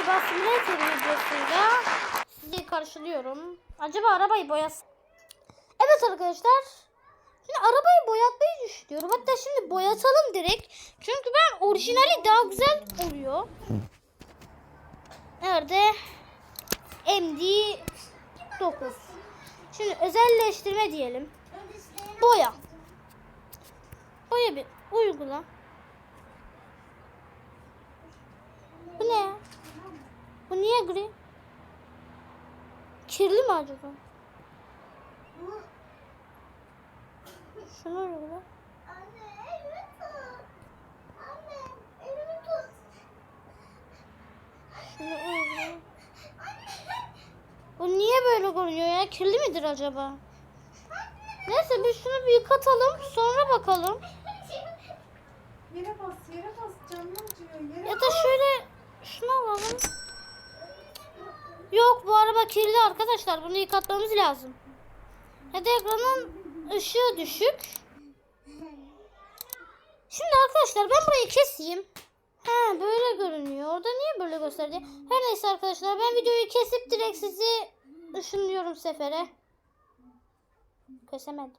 galiba simülatör videosuyla sizi karşılıyorum. Acaba arabayı boyas... Evet arkadaşlar. Şimdi arabayı boyatmayı düşünüyorum. Hatta şimdi boyatalım direkt. Çünkü ben orijinali daha güzel oluyor. Nerede? MD9. Şimdi özelleştirme diyelim. Boya. Boya bir uygula. Bu ne ya? Bu niye gri? Kirli mi acaba? Şunu uygula. Anne elimi tut. Anne elimi tut. Şunu uygula. Anne. Bu niye böyle görünüyor ya? Kirli midir acaba? Neyse biz şunu bir yıkatalım sonra bakalım. Yere bas, yere bas. Canım acıyor. Yere Ya da şöyle şunu alalım. Yok bu araba kirli arkadaşlar. Bunu yıkatmamız lazım. Ya ekranın ışığı düşük. Şimdi arkadaşlar ben burayı keseyim. Ha böyle görünüyor. Orada niye böyle gösterdi? Her neyse arkadaşlar ben videoyu kesip direkt sizi ışınlıyorum sefere. Kesemedim.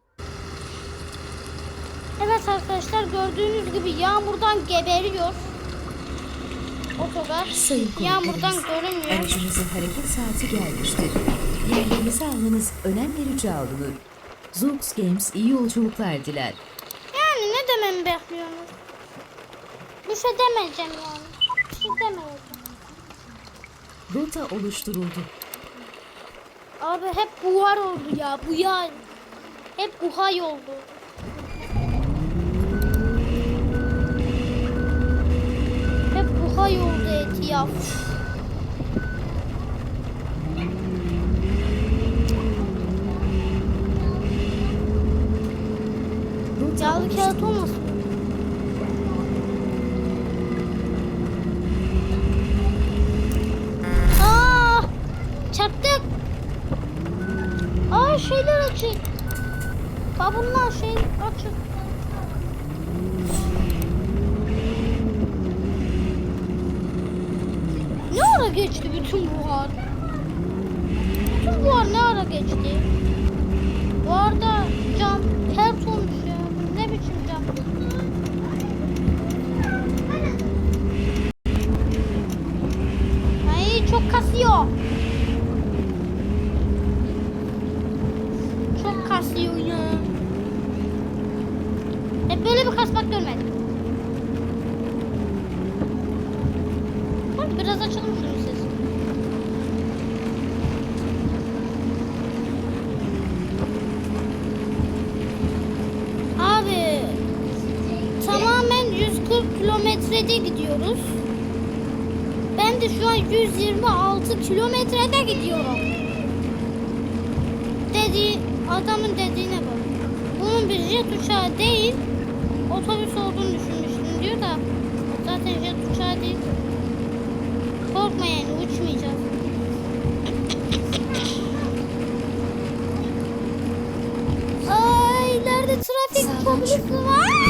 Evet arkadaşlar gördüğünüz gibi yağmurdan geberiyor. Otogar. Sayın Yağmurdan görünmüyor. aracınızın hareket saati gelmiştir. Yerlerinizi almanız önem verici alınır. Zoox Games iyi yolculuklar diler. Yani ne dememi bekliyorsunuz? Bir şey demeyeceğim yani. Bir şey demeyeceğim. Rota oluşturuldu. Abi hep buhar oldu ya. Bu ya. Hep buhay oldu. kafa yordu eti. Yağlı kağıt olmasın? Geçti bütün buhar? Bütün buhar ne ara geçti? Bu arada cam ters olmuş ya. Ne biçim cam? Ay çok kasıyor. 100'de gidiyoruz. Ben de şu an 126 kilometrede gidiyorum. Dedi adamın dediğine bak. Bunun bir jet uçağı değil, otobüs olduğunu düşünmüştüm diyor da zaten jet uçağı değil. Korkma yani uçmayacağız. Ay nerede trafik polis var?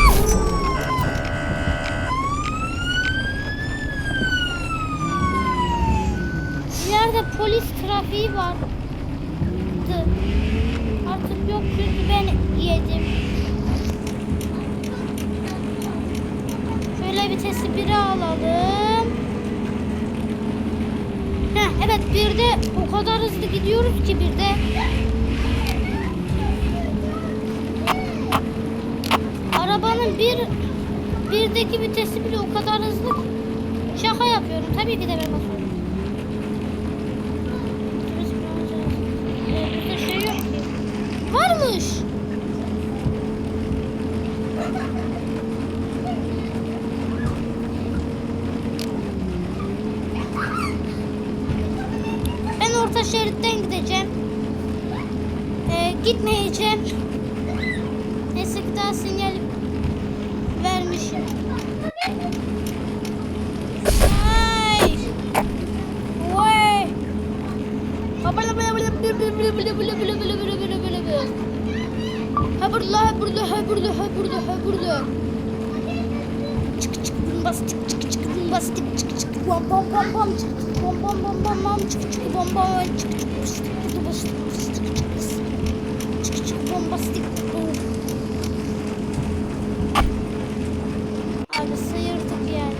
İleride polis trafiği vardı. Artık yok çünkü ben yedim. Şöyle vitesi bire alalım. Heh, evet bir de o kadar hızlı gidiyoruz ki bir de. Arabanın bir birdeki vitesi bile o kadar hızlı. Şaka yapıyorum. Tabii ki de ben basıyorum. Varmış. Ben orta şeritten gideceğim. Ee, gitmeyeceğim. Neyse ki daha sinyal vermişim. Ay. Vay. Bala bala bala bala bala bala bala bala Burada ha burada ha burada. Çık çık bas çık çık çık bas çık çık çık çık bam bam bam bam çık çık bam bam bam bam bam çık çık bam bam çık çık bıs çık çık bıs çık çık çık bıs çık çık Abi sıyırdık yani.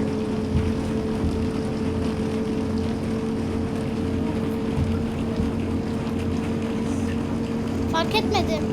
Fark etmedim.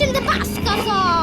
Şimdi bas gaza.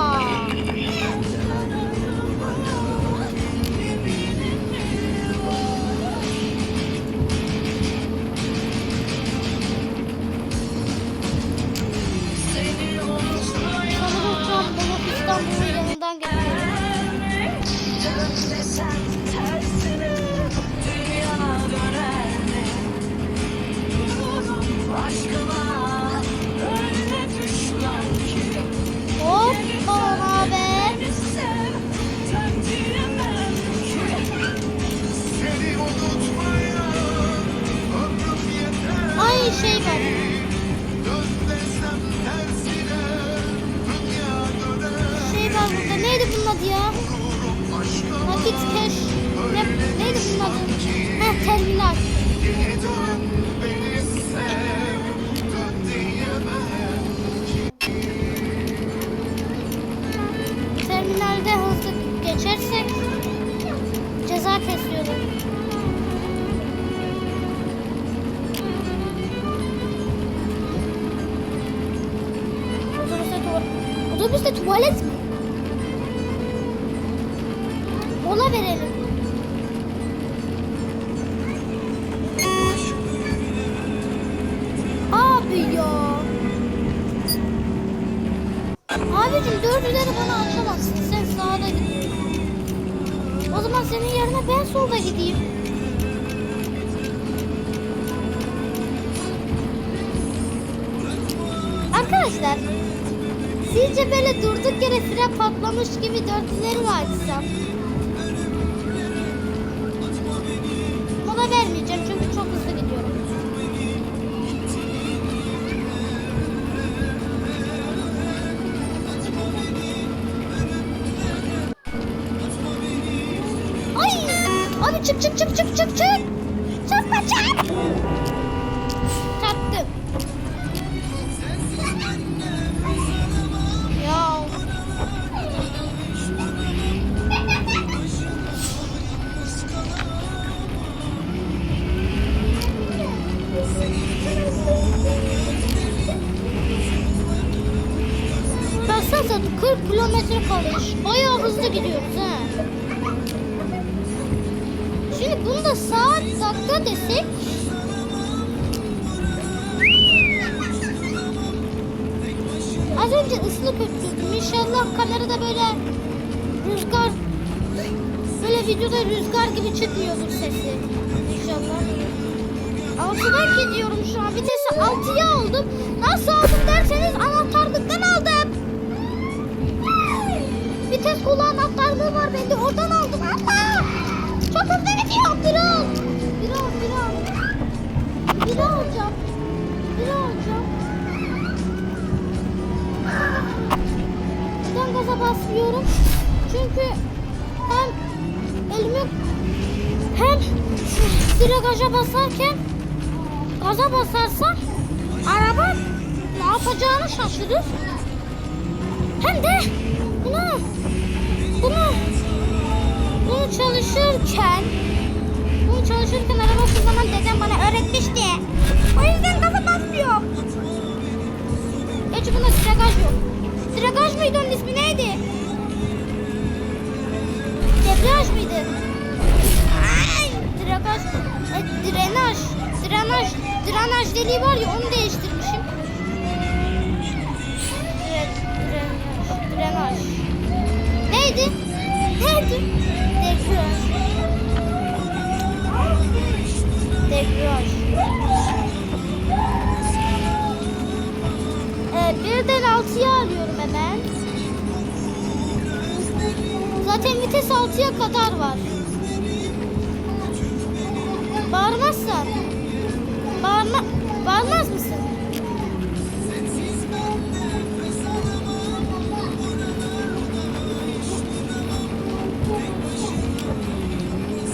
Bunun adı? Heh terminal. Terminalde hızlı geçersek ceza kesiyorum. Otobüste tuvalet. Tuvalet mi? Mola verelim. Abicim dördüleri bana açamazsın. Sen sağda gidiyorsun. O zaman senin yerine ben solda gideyim. Arkadaşlar sizce böyle durduk yere fren patlamış gibi dörtlüleri mi açsam? Çık çık çık çık çık çık. Çarpma çarp. Çarptım. Ya. Baksanıza 40 kilometre kalmış. Saat dakika desek Az önce ıslık öttürdüm. İnşallah kamerada böyle rüzgar böyle videoda rüzgar gibi çıkmıyordur sesi. İnşallah. Altıdan gidiyorum şu an. Vitesi altıya aldım. Nasıl aldım derseniz gaza basmıyorum? Çünkü hem elimi hem debriyaja basarken gaza basarsam araba ne yapacağını şaşırır. Hem de bunu bunu bunu çalışırken bunu çalışırken araba kullanan dedem bana öğretmişti. O yüzden gaza basmıyor. Gerçi bunda debriyaj yok. Debriyaj mıydı onun ismi neydi? Debriyaj mıydı? Ay, debriyaj, e, drenaj, drenaj, drenaj deliği var ya onu değiştirmişim. Dre, drenaj, drenaj. Neydi? Neydi? Debriyaj. Debriyaj. Ee, birden altıya alıyorum hemen. Zaten vites 6'ya kadar var. Bağırmazsan. Bağırma, bağırmaz mısın?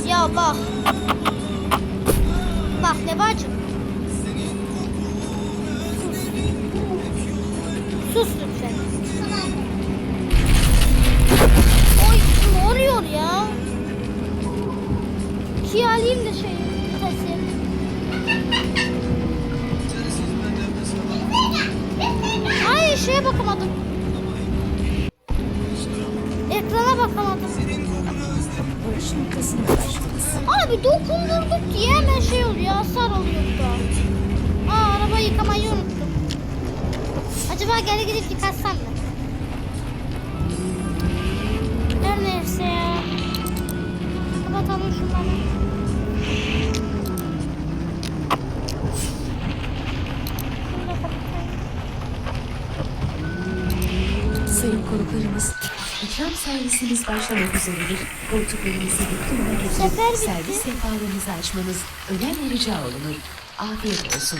Ya bak. Bak Nevacım. Sus. Sus alayım da şey vitesi. Ay şeye bakamadım. Ekrana bakamadım. Abi dokundurduk diye hemen şey oluyor hasar oluyor da. Aa arabayı yıkamayı unuttum. Acaba geri gidip yıkatsam mı? Her neyse ya. Kapatalım şunları. Sayın konuklarımız, ikram servisimiz başlamak üzeredir. Koltuklarınızı getirip bitti. servis sehpalarınızı açmanız önemli rica olunur. Afiyet olsun.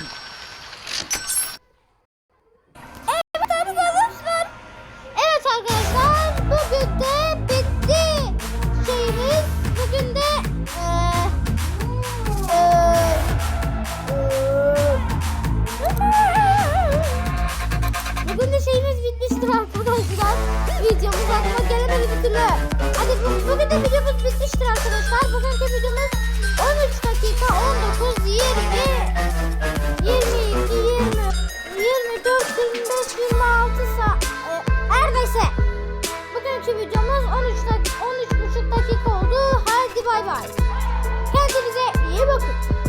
Videomuz aklıma gelemedi bir türlü. Hadi bu- bugün de videomuz bitmiştir arkadaşlar. Bugünkü videomuz